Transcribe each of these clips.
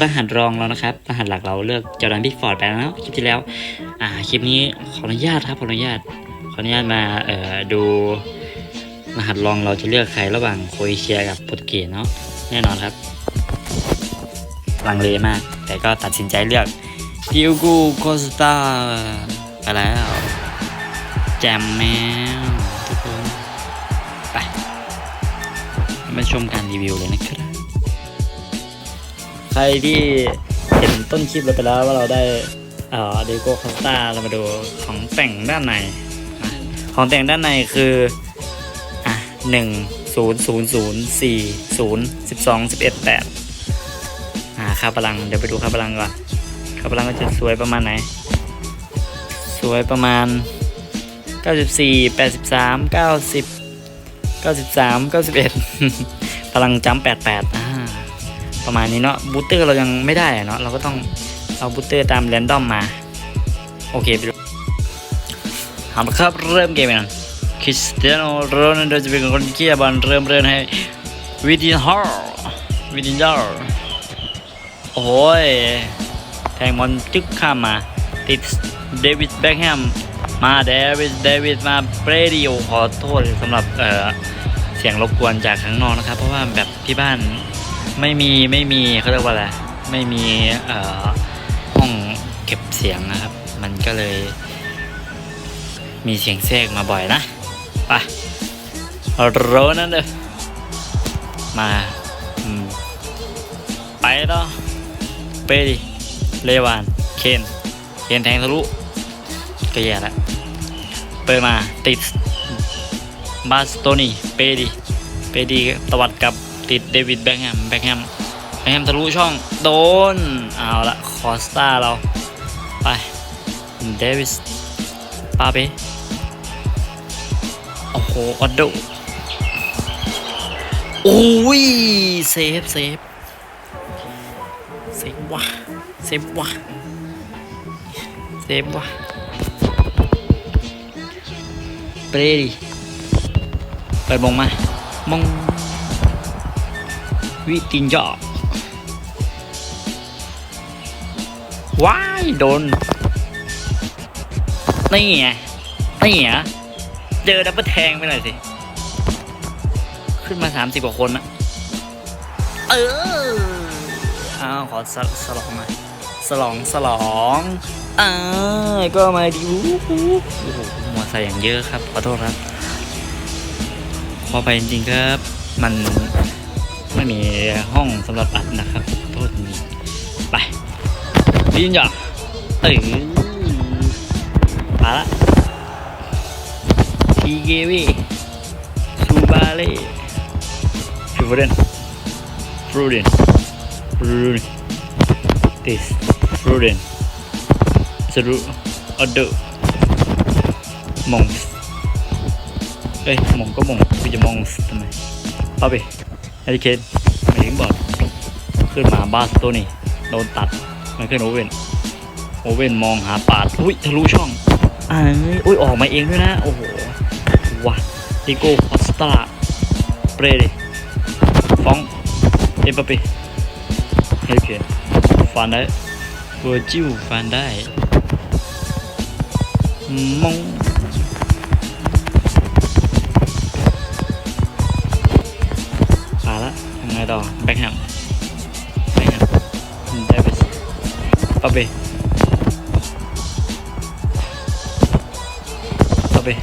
รหัสรองเรานะครับ รหัสหลักเราเลือกจอร์แดนพิกฟอร์ดไปแล้วคลิปที่แล้ว อ่าคลิปนี้ขออนุญาตครับขออนุญาตขออนุญาตมาเอ่อดูรหัสรองเราจะเลือกใครระหว่างโครเอเชียกับโปรตุเกสเนาะแน่นอนครับ ลังเลมาก แต่ก็ตัดสินใจเลือกดิโอโกโคสตาไปแล้วแจมแมวทุกคน ไป มาชมการรีวิวเลยนะครับ ใครที่เห็นต้นคลิปเราไปแล้วว่าเราได้เอ่อเดโก้คอสตาเรามาดูของแต่งด้านในอะของแต่งด้านในคืออะหนึ่งศูนย์ศูนย์ศูนย์สี่ศูนย์สิบสองสิบเอ็ดแปดอ่าค่าพลังเดี๋ยวไปดูค่าพลังก่อนค่าพลังก็จะสวยประมาณไหน สวยประมาณ 94 83 90 93 91 พลังจำ88อ่า ประมาณนี้เนาะบูสเตอร์เรายังไม่ได้อะเนาะเราก็ต้องเอาบูสเตอร์ตามแรนดอมมา โอเคไปดูเอาละครับเริ่มเกมกันคริสเตียโนโรนัลโดจะเป็นคนเคียร์บอลเริ่มเริ่มให้วิดินฮอร์วิดินฮอร์โอ้ยแทงบอลจึ๊กข้ามมา ติดเดวิดแบ็คแฮมมาเดวิดเดวิดมาเบรดิโอขอโทษสำหรับเอ่อเสียงรบกวนจากข้างนอกนะครับ เพราะว่าแบบที่บ้าน ไม่มีไม่มีเขาเรียกว่าอะไรไม่มีเอ่อห้องเก็บเสียงนะครับ มันก็เลย มีเสียงแทรกมาบ่อยนะไปโรนั่นเลยมาอไปต่อเปดิเลวาน เคนเคนแทงทะลุก็แย่ล้วเปิดมาติดบาสโตนี่เปดีเปดีตวัดกับ ติดเดวิดแบ็กแฮมแบ็กแฮมแบ็กแฮมทะลุช่องโดน เอาละคอสตาเรา ไปเดวิสปาเปโอ้โหออดโดโอ้ยเซฟเซฟเซฟวะเซฟวะเซฟวะเปรดิเปิดมงมามง วิตินยอว้ายโดน นี่ไงนี่ไงเจอดับเบิลแทงไปหน่อยสิ ขึ้นมาสามสิบกว่าคนอะเอออ้าวขอสสลองหน่อยสลองสลองอ่าก็มาดิวโอ้โหมัวใส่อย่างเยอะครับ ขอโทษครับพอไปจริงๆครับ มัน ไม่มีห้องสำหรับอัดนะครับโทษจริงๆไปดินอย่าเออมาละทีเกวีซูบาเล่ฟิวเรนฟรูเดนฟรูเดนติสฟรูเดนสรุออเดอร์มงส์เอ้ยมองก็มองกูจะมองส์ทำไมป้าไป ไอเคนไม่ถึงบอลขึ้นมาบาสตัวนี้โดนตัดมันขึ้นโอเว่นโอเว่นมองหาปาดอุ้ยทะลุช่องอ้ายอุ้ยออกมาเองด้วยนะ โอ้โหว้าดิโก้คอสตาเปรดิฟองเอ็มปาป้เฮลิเคนฟันได้เวอร์จิลฟันได้มง ไงต่อแบ็คแฮมแบ็คแฮมเดวิสปาเป้ปาเป้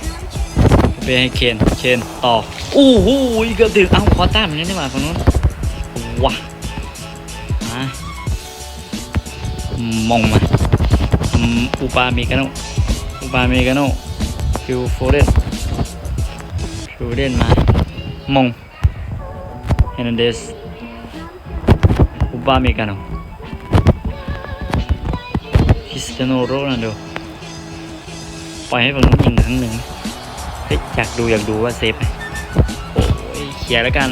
ปาเป้ให้เคนเคนต่ออู้หูเกือบถึงเอ้าคอต้าเหมือนกันนี่หว่าฝั่งนู้นว้ามามงมาอุปาเมกาโนอุปาเมกาโนฟิวโฟเรนฟิวเรนมามอง เฮนันเดสอุปาเมกาโนคริสเตียโนโรนัลโดปล่อยให้ฝั่งนู้นยิงครั้งหนึ่งเฮ้ยอยากดูอยากดูว่าเซฟไหมโอ้ยเขียแล้วกัน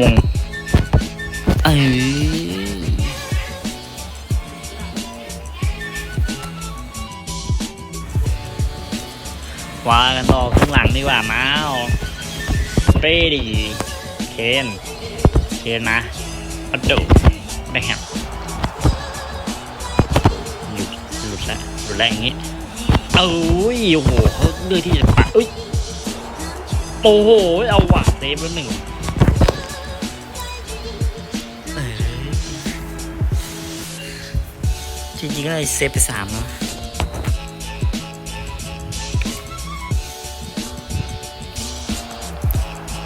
มงเอ้ยว่ากันต่อข้างหลังดีกว่ามาเอา เปรดีเคนเคนมาอัดโดแบ็คแฮมหลุดหลุดแล้วหลุดแล้วอย่างงี้เอ้ยโอ้โหเขาเลือกที่จะปัดเอ้ยโอ้โหเอาว่ะเซฟแล้วหนึ่งเอ้ยจริงๆก็ได้เซฟไปสามแล้วมองเคลียร์ว้าย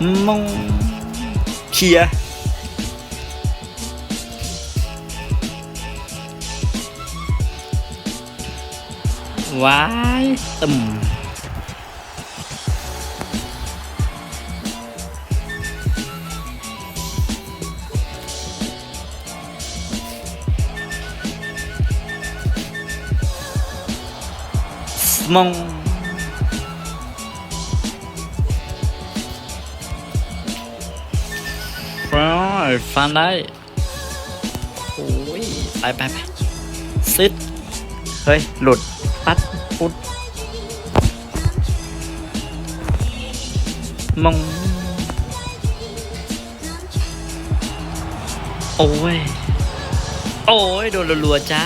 ตึมมอง ฟังฟันได้โอ้ยไปไปไปซิดเฮ้ย หลุด ปัดปุดมอง โอ้ย โอ้ย โดนรัวๆจ้า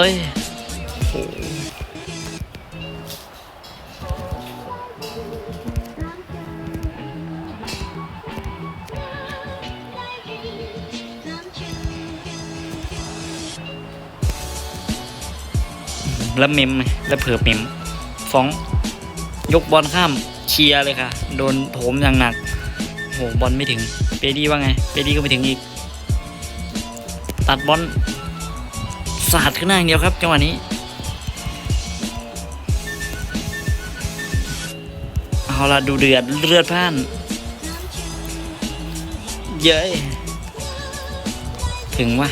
เอ้ยโอ้แล้วเมมไงแล้วเผื่อเมมฟ้อง ยกบอลข้ามเคลียร์เลยค่ะ โดนโถมอย่างหนักโหบอลไม่ถึง เปดีว่าไง เปดีก็ไม่ถึงอีก ตัดบอล สาดขึ้นหน้าอย่างเดียวครับจังหวะนี้เอาละดูเดือดเลือดพ่าน เย้ยถึงวะ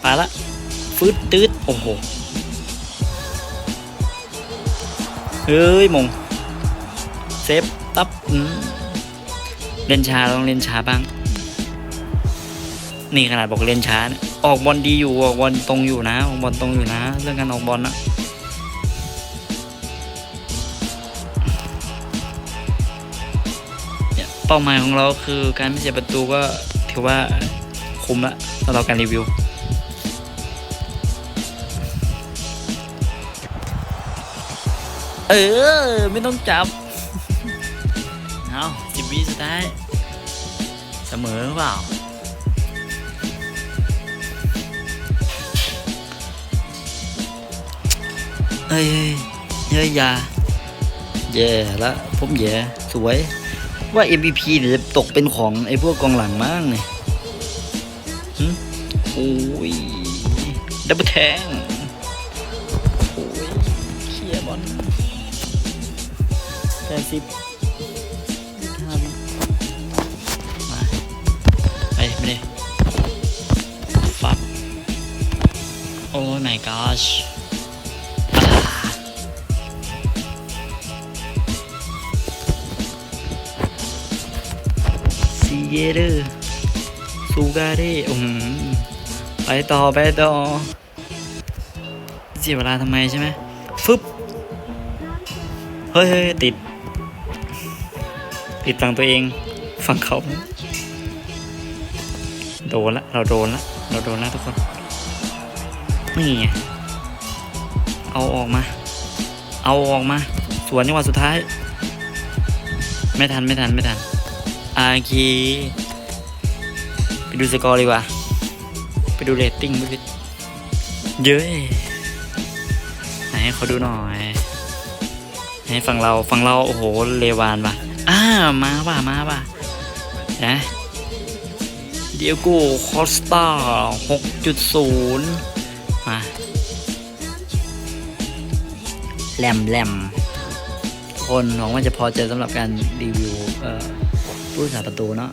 ไปละฟืดตืดโอ้โหเฮ้ยมงเซฟตับเล่นช้าต้องเล่นช้าบ้าง นี่ขนาดบอกเล่นช้านี่ย ออกบอลดีอยู่ออกบอลตรงอยู่นะออกบอลตรงอยู่นะ เรื่องการออกบอลนะเนี่ยเป้าหมายของเราคือการไม่เสียประตูก็ถือว่าคุ้มละสำหรับการรีวิวเออ ไม่ต้องจับ เอาสิบวิสุดท้าย เสมอหรือเปล่า เอ้ยเฮ้ยอยาแย่ละผมแย่สวย ว่า MVP เนี่ยจะตกเป็นของไอ้พวกกองหลังมั้งเนี่ยหึโอ้ยดับเบิลแทงโอ้ยเคลียบอลแปดสิบห้ามาไปไม่ได้ฟับโอ้ my gosh เยเดอร์ซูกาเร่ไปต่อ ไปต่อเสียเวลาทำไมใช่ไหมฟึบเฮ้ยเฮ้ยติด ติดฝั่งตัวเอง ฝั่งเขา โดนละ เราโดนละ เราโดนละทุกคน นี่ไงเอาออกมา เอาออกมา สวนจังหวะสุดท้าย ไม่ทัน ไม่ทัน ไม่ทัน อาคีไปดูสกอร์ดีกว่า ไปดูเรตติ้งดูดิเย้ยไหนขอดูหน่อย ให้ฝั่งเราฝั่งเรา โอ้โห เลวานป่ะอ้ามาป่ะมาป่ะนะเดียโก้คอสตาหกจุดศูนย์มาแหลมแหลมคนหวังว่าจะพอใจสำหรับการรีวิวเอ่อ ผู้สาประตูเนาะ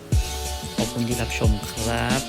ขอบคุณที่รับชมครับ